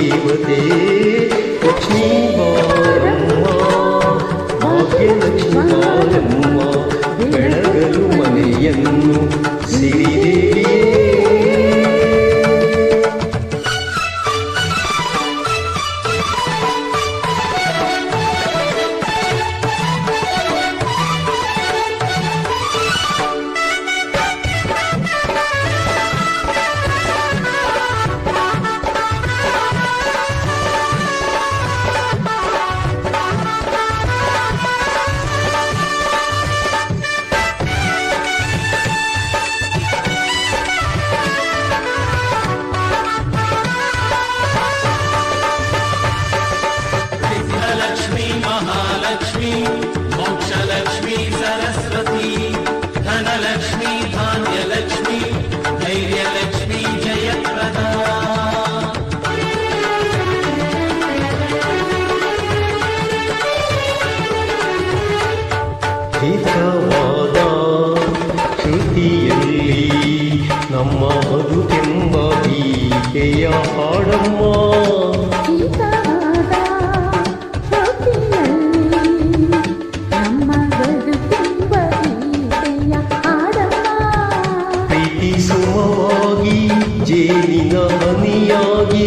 ದೇವತೆ ಹಿತವಾದ ಶ್ರುತಿಯಲ್ಲಿ ನಮ್ಮ ಬದುಕೆಂಬ ಗೀತೆಯ ಹಾಡಮ್ಮ. ಪ್ರೀತಿ ಸುಮವಾಗಿ ಜೇನಿನ ಹನಿಯಾಗಿ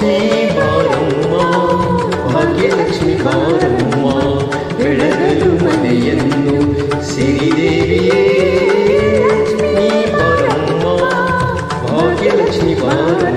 లక్ష్మీ బారమ్మ భాగ్యలక్ష్మి బారమ్మ ಬೆಳಗಲು ಮನೆಯನ್ನು ಸಿರಿದೇವಿಯೇ ನೀ ಬಾರಮ್ಮ ಭಾಗ್ಯಲಕ್ಷ್ಮಿ ಬಾರ